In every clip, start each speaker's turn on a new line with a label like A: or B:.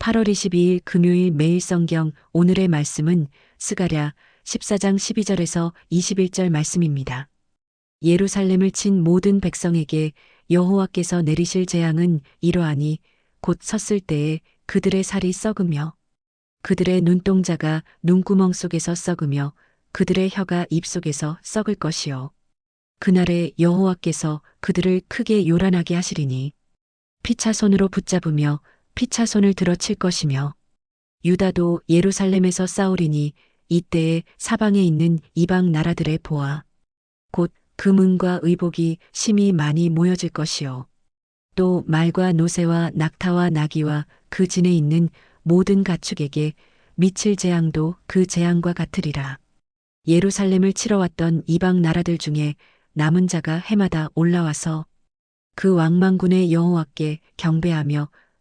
A: 8월 22일 금요일 매일 성경 오늘의 말씀은 스가랴 14장 12절에서 21절 말씀입니다. 예루살렘을 친 모든 백성에게 여호와께서 내리실 재앙은 이러하니 곧 섰을 때에 그들의 살이 썩으며 그들의 눈동자가 눈구멍 속에서 썩으며 그들의 혀가 입 속에서 썩을 것이요. 그날에 여호와께서 그들을 크게 요란하게 하시리니 피차 손으로 붙잡으며 피차 손을 들어 칠 것이며 유다도 예루살렘에서 싸우리니 이때에 사방에 있는 이방 나라들의 보아 곧 금은과 의복이 심히 많이 모여질 것이요. 또 말과 노새와 낙타와 나귀와 그 진에 있는 모든 가축에게 미칠 재앙도 그 재앙과 같으리라. 예루살렘을 치러 왔던 이방 나라들 중에 남은 자가 해마다 올라와서 그 왕망군의 여호와께 경배하며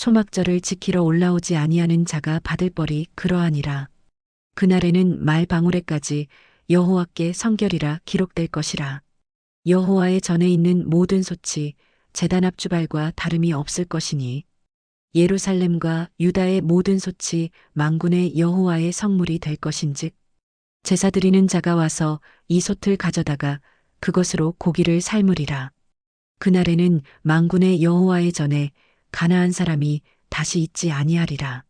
A: 초막절을 지키러 올라오지 아니하는 자가 받을 벌이 그러하니라. 그날에는 말 방울에까지 여호와께 성결이라 기록될 것이라. 여호와의 전에 있는 모든 소치 제단 앞 주발과 다름이 없을 것이니 예루살렘과 유다의 모든 소치 망군의 여호와의 성물이 될 것인즉 제사 드리는 자가 와서 이 솥을 가져다가 그것으로 고기를 삶으리라. 그날에는 망군의 여호와의 전에 가나안 사람이 다시 있지 아니하리라.